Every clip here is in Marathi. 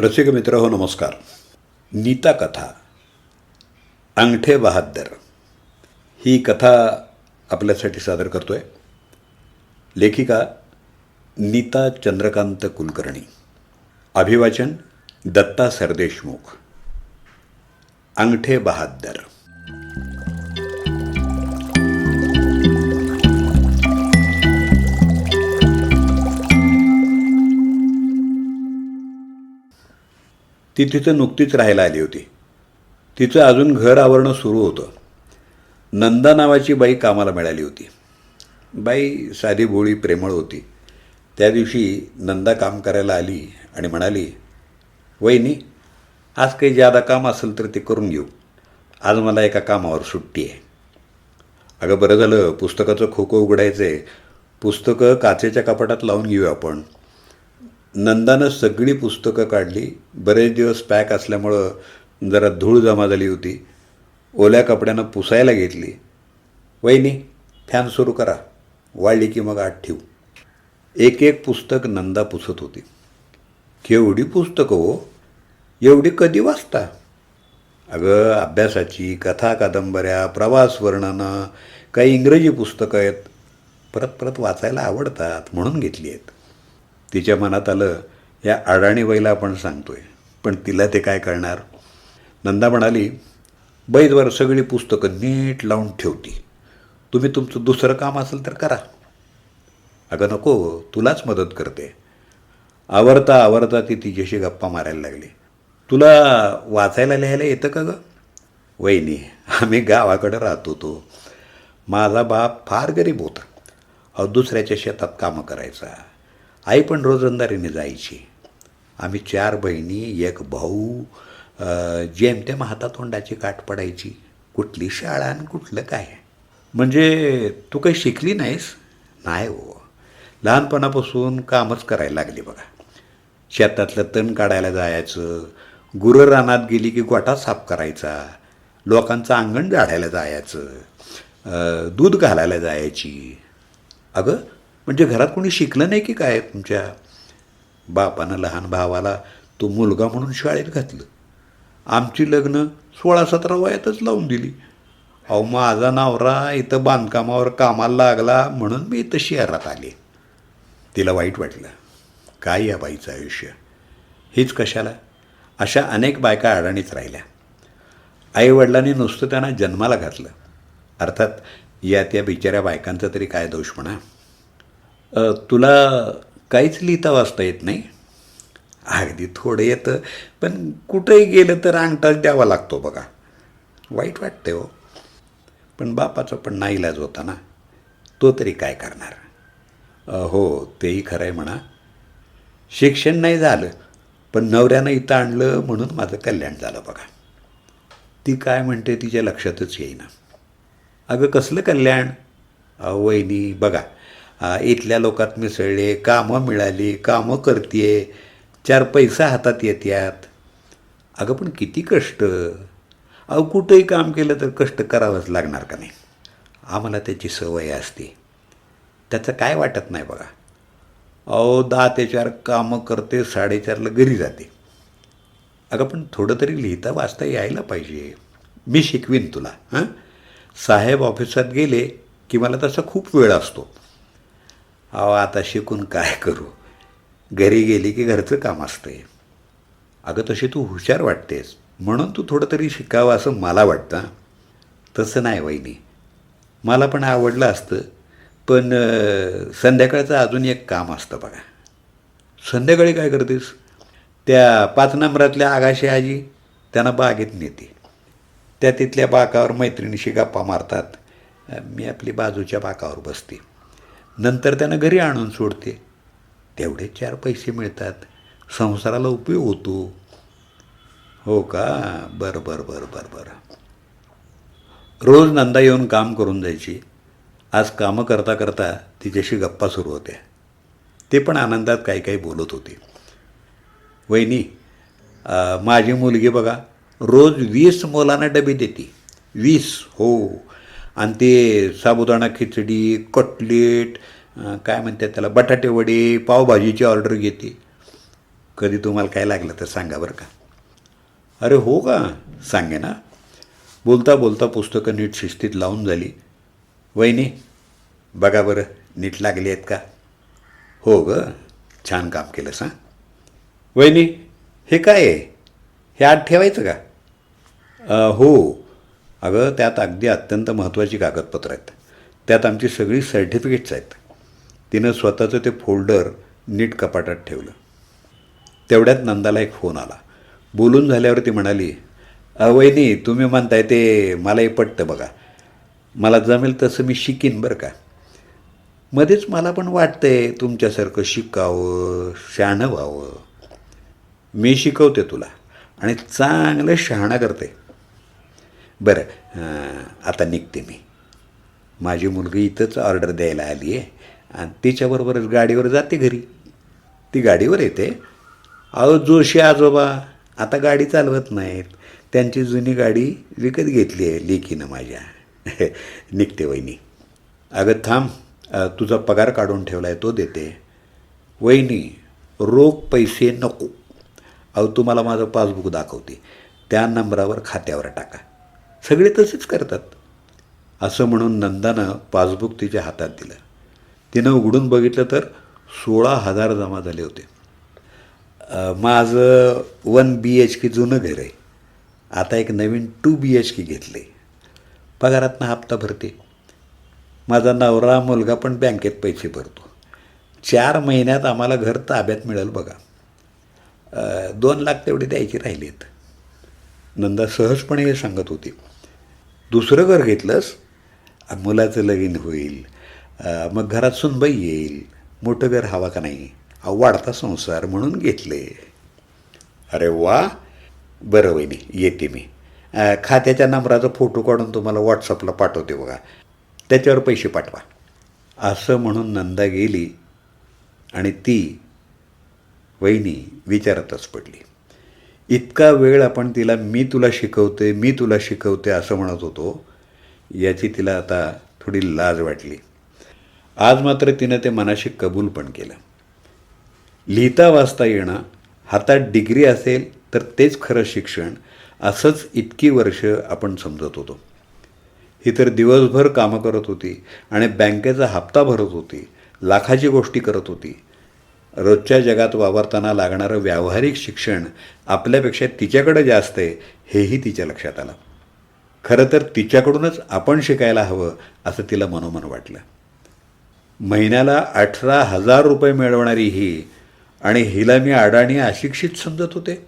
रसिक मित्र हो नमस्कार. नीता कथा अंगठे बहाद्दर. ही कथा आपल्यासाठी सादर करतोय. लेखिका नीता चंद्रकांत कुलकर्णी. अभिवाचन दत्ता सरदेशमुख. अंगठे बहाद्दर. ती तिथं नुकतीच राहायला आली होती. तिचं अजून घर आवरणं सुरू होतं. नंदा नावाची बाई कामाला मिळाली होती. बाई साधी भोळी प्रेमळ होती. त्या दिवशी नंदा काम करायला आली आणि म्हणाली वहिनी आज काही ज्यादा काम असेल तर ते करून घेऊ. आज मला एका कामावर सुट्टी आहे. अगं बरं झालं. पुस्तकाचं खोकं उघडायचं आहे पुस्तकं काचेच्या कपाटात लावून घेऊ आपण. नंदानं सगळी पुस्तकं काढली. बरेच दिवस पॅक असल्यामुळं जरा धूळ जमा झाली होती. ओल्या कपड्यानं पुसायला घेतली. वहिनी फॅन सुरू करा. वाळली की मग आत ठेवू. एक एक पुस्तक नंदा पुसत होती. केवढी पुस्तकं हो? एवढी कधी वाचता? अगं अभ्यासाची कथा कादंबऱ्या प्रवास वर्णनं काही इंग्रजी पुस्तकं आहेत. परत परत वाचायला आवडतात म्हणून घेतली आहेत. तिच्या मनात आलं या अडाणी बाईला आपण सांगतोय पण तिला ते काय कळणार नंदा म्हणाली बैदवर सगळी पुस्तकं नीट लावून ठेवती. तुम्ही तुमचं दुसरं काम असेल तर करा. अगं नको तुलाच मदत करते. आवरता आवरता ती तिच्याशी गप्पा मारायला लागली. तुला वाचायला लिहायला येतं का गं? वहिनी आम्ही गावाकडं राहत होतो. माझा बाप फार गरीब होता. अहो दुसऱ्याच्या शेतात कामं करायचा. आई पण रोजंदारीने जायची. आम्ही चार बहिणी एक भाऊ जेमतेम हातातोंडाची काठ पडायची. कुठली शाळा आणि कुठलं काय? म्हणजे तू काही शिकली नाहीस? नाही हो. लहानपणापासून कामच करायला लागली बघा. शेतातलं तण काढायला जायचं गुरं रानात गेली की गोठा साफ करायचा लोकांचं अंगण झाडायला जायचं दूध घालायला जायची. अगं म्हणजे घरात कोणी शिकलं नाही की काय? तुमच्या बापानं लहान भावाला तो मुलगा म्हणून शाळेत घातलं. आमची लग्न सोळा सतरा वयातच लावून दिली. अहो माझा नवरा इथं बांधकामावर कामाला लागला म्हणून मी इथं शहरात आले. तिला वाईट वाटलं. काय या बाईचं आयुष्य? हीच कशाला? अशा अनेक बायका अडाणीच राहिल्या. आईवडिलांनी नुसतं त्यांना जन्माला घातलं. अर्थात या त्या बिचाऱ्या बायकांचा तरी काय दोष म्हणा? तुला काहीच लिहिता वाचता येत नाही? अगदी थोडं येतं. पण कुठंही गेलं तर अंगठाच द्यावा लागतो बघा. वाईट वाटते हो. पण बापाचा पण नाईलाज होता ना. तो तरी काय करणार? हो तेही खरं आहे म्हणा. शिक्षण नाही झालं पण नवऱ्यानं इथं आणलं म्हणून माझं कल्याण झालं बघा. ती काय म्हणते तिच्या लक्षातच येईना. अगं कसलं कल्याण? अहो वहिनी बघा. इथल्या लोकात मिसळले कामं मिळाली कामं करते चार पैसा हातात येत्यात. अगं पण किती कष्ट. अहो कुठंही काम केलं तर कष्ट करावंच लागणार का नाही? आम्हाला त्याची सवय असते. त्याचं काय वाटत नाही बघा. अहो दहा ते चार कामं करते साडेचारला घरी जाते. अगं पण थोडं तरी लिहिता वाचता यायला पाहिजे. मी शिकवीन तुला हां? साहेब ऑफिसात गेले की मला तसा खूप वेळ असतो. अहो आता शिकून काय करू? घरी गेली की घरचं काम असतंय. अगं तशी तू हुशार वाटतेस. म्हणून तू थोडं तरी शिकावं असं मला वाटतं तसं नाही वहिनी. मला पण आवडलं असतं. पण संध्याकाळचं अजून एक काम असतं बघा. संध्याकाळी काय करतेस? त्या पाच नंबरातल्या आगाशी आजी त्यांना बागेत नेते. त्या तिथल्या बाकावर मैत्रिणीशी गप्पा मारतात. मी आपली बाजूच्या बाकावर बसते. नंतर त्यांना घरी आणून सोडते. तेवढे चार पैसे मिळतात. संसाराला उपयोग होतो. हो का? बरं बरं बरं बरं बरं. रोज नंदा येऊन काम करून जायची. आज कामं करता करता तिच्याशी गप्पा सुरू होत्या. ते पण आनंदात काही काही बोलत होते. वहिनी माझी मुलगी बघा रोज वीस मुलांना डबे देते. वीस हो. आणि ते साबुदाणा खिचडी कटलेट काय म्हणतात त्याला बटाटे वडे पावभाजीची ऑर्डर घेते. कधी तुम्हाला काय लागलं तर सांगा बरं का. अरे हो का सांगे ना. बोलता बोलता पुस्तकं नीट शिस्तीत लावून झाली. वहिनी बघा बरं नीट लागली आहेत का? हो ग छान काम केलंस हां. वहिनी हे काय आहे? हे आत ठेवायचं का? आ, हो. अगं त्यात अगदी अत्यंत महत्त्वाची कागदपत्रं आहेत. त्यात आमची सगळी सर्टिफिकेट्स आहेत. तिनं स्वतःचं ते फोल्डर नीट कपाटात ठेवलं. तेवढ्यात नंदाला एक फोन आला. बोलून झाल्यावर ती म्हणाली अवयनी तुम्ही म्हणताय ते मलाही पटतं बघा. मला जमेल तसं मी शिकीन बरं का. मध्येच मला पण वाटतंय तुमच्यासारखं शिकावं शहाणं व्हावं. मी शिकवते तुला आणि चांगलं शहाणा करते. बरं आता निघते मी. माझी मुलगी इथंच ऑर्डर द्यायला आली आहे. आणि तिच्याबरोबरच गाडीवर जाते घरी. ती गाडीवर येते. अहो जोशी आजोबा आता गाडी चालवत नाहीत. त्यांची जुनी गाडी विकत घेतली आहे लेकीनं माझ्या. निघते वहिनी. अगं थांब. तुझा पगार काढून ठेवला आहे तो देते. वहिनी रोख पैसे नको. अहो तुम्हाला माझं पासबुक दाखवते. त्या नंबरावर खात्यावर टाका. सगळे तसेच करतात. असं म्हणून नंदानं पासबुक तिच्या हातात दिलं. तिनं उघडून बघितलं तर सोळा हजार जमा झाले होते. माझं वन बी एच के जुनं घर आहे. आता एक नवीन टू बी एच के घेतलं. आहे पगारातनं हप्ता भरते. माझा नवरा मुलगा पण बँकेत पैसे भरतो. चार महिन्यात आम्हाला घर ताब्यात मिळेल बघा. दोन लाख तेवढे द्यायचे राहिलेत. नंदा सहजपणे हे सांगत होती. दुसरं घर घेतलंस मुलाचं लगीन होईल. मग घरात सुनबाई येईल. मोठं घर हवा का नाही? अहो, वाढता संसार म्हणून घेतले. अरे वा! बरं वहिनी येते मी. खात्याच्या नंबराचा फोटो काढून तुम्हाला व्हॉट्सअपला पाठवते बघा. त्याच्यावर पैसे पाठवा. असं म्हणून नंदा गेली आणि ती वहिनी विचारातच पडली. इतका वेळ आपण तिला मी तुला शिकवते मी तुला शिकवते असं म्हणत होतो याची तिला आता थोडी लाज वाटली. आज मात्र तिनं ते मनाशी कबूल पण केलं. लिहिता वाचता येणं हातात डिग्री असेल तर तेच खरं शिक्षण असंच इतकी वर्ष आपण समजत होतो. ही तर दिवसभर कामं करत होती आणि बँकेचा हप्ता भरत होती लाखाची गोष्टी करत होती रोजच्या जगात वावरताना लागणारं व्यावहारिक शिक्षण आपल्यापेक्षा तिच्याकडं जास्त आहे हेही तिच्या लक्षात आलं. खरं तर तिच्याकडूनच आपण शिकायला हवं असं तिला मनोमन वाटलं. महिन्याला अठरा हजार रुपये मिळवणारी ही आणि हिला मी अडाणी अशिक्षित समजत होते.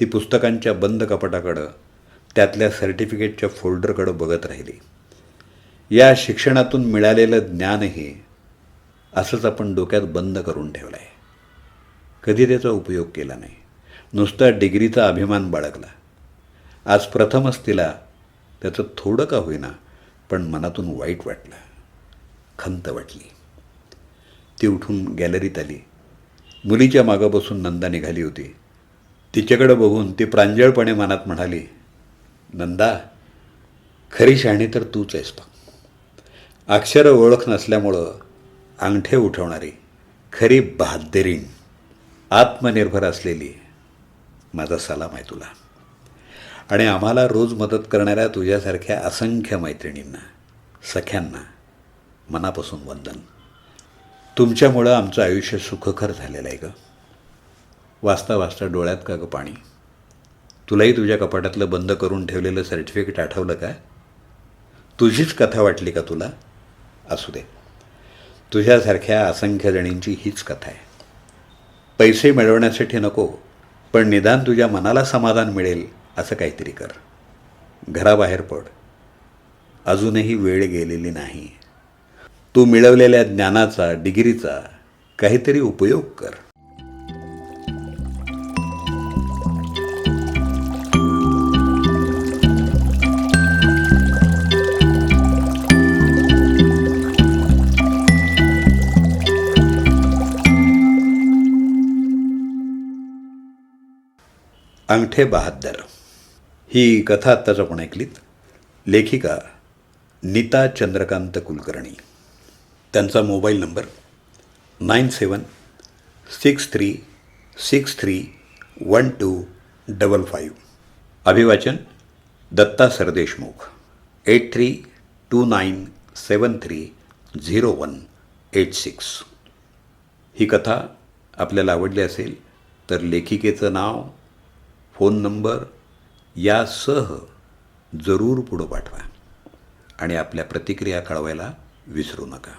ती पुस्तकांच्या बंद कपाटाकडं त्यातल्या सर्टिफिकेटच्या फोल्डरकडं बघत राहिली. या शिक्षणातून मिळालेलं ज्ञानही असंच आपण डोक्यात बंद करून ठेवलं आहे कधी त्याचा उपयोग केला नाही. नुसता डिग्रीचा अभिमान बाळगला. आज प्रथमच तिला त्याचं थोडं का होईना पण मनातून वाईट वाटलं. खंत वाटली. ती उठून गॅलरीत आली. मुलीच्या मागं बसून नंदा निघाली होती. तिच्याकडं बघून ती प्रांजळपणे मनात म्हणाली नंदा खरी शहाणी तर तूच आहेस बघ अक्षरं ओळख नसल्यामुळं अंगठे उठवणारी खरी बहादरीण आत्मनिर्भर असलेली माझा सलाम आहे तुला. आणि आम्हाला रोज मदत करणाऱ्या तुझ्यासारख्या असंख्य मैत्रिणींना सख्यांना मनापासून वंदन. तुमच्यामुळं आमचं आयुष्य सुखकर झालेलं आहे गं. वाचता वाचता डोळ्यात का गं पाणी? तुलाही तुझ्या कपाटातलं बंद करून ठेवलेलं सर्टिफिकेट आठवलं का? तुझीच कथा वाटली का तुला? असू दे. तुझ्यासारख्या असंख्य जणींची हीच कथा आहे. पैसे मिळवण्यासाठी नको पण निदान तुझ्या मनाला समाधान मिळेल असं काहीतरी कर. घराबाहेर पड. अजूनही वेळ गेलेली नाही. तू मिळवलेल्या ज्ञानाचा डिग्रीचा काहीतरी उपयोग कर. अंगठे बहाद्दर ही कथा आत्ताच आपण ऐकलीत. लेखिका नीता चंद्रकांत कुलकर्णी. त्यांचा mobile number nine seven six three six three one two double five. अभिवाचन Datta Sardeshmukh. Eight three two nine seven three zero one eight six. ही कथा आपल्याला आवडली असेल तर लेखिकेचं नाव फोन नंबर यासह जरूर पुढं पाठवा आणि आपल्या प्रतिक्रिया कळवायला विसरू नका.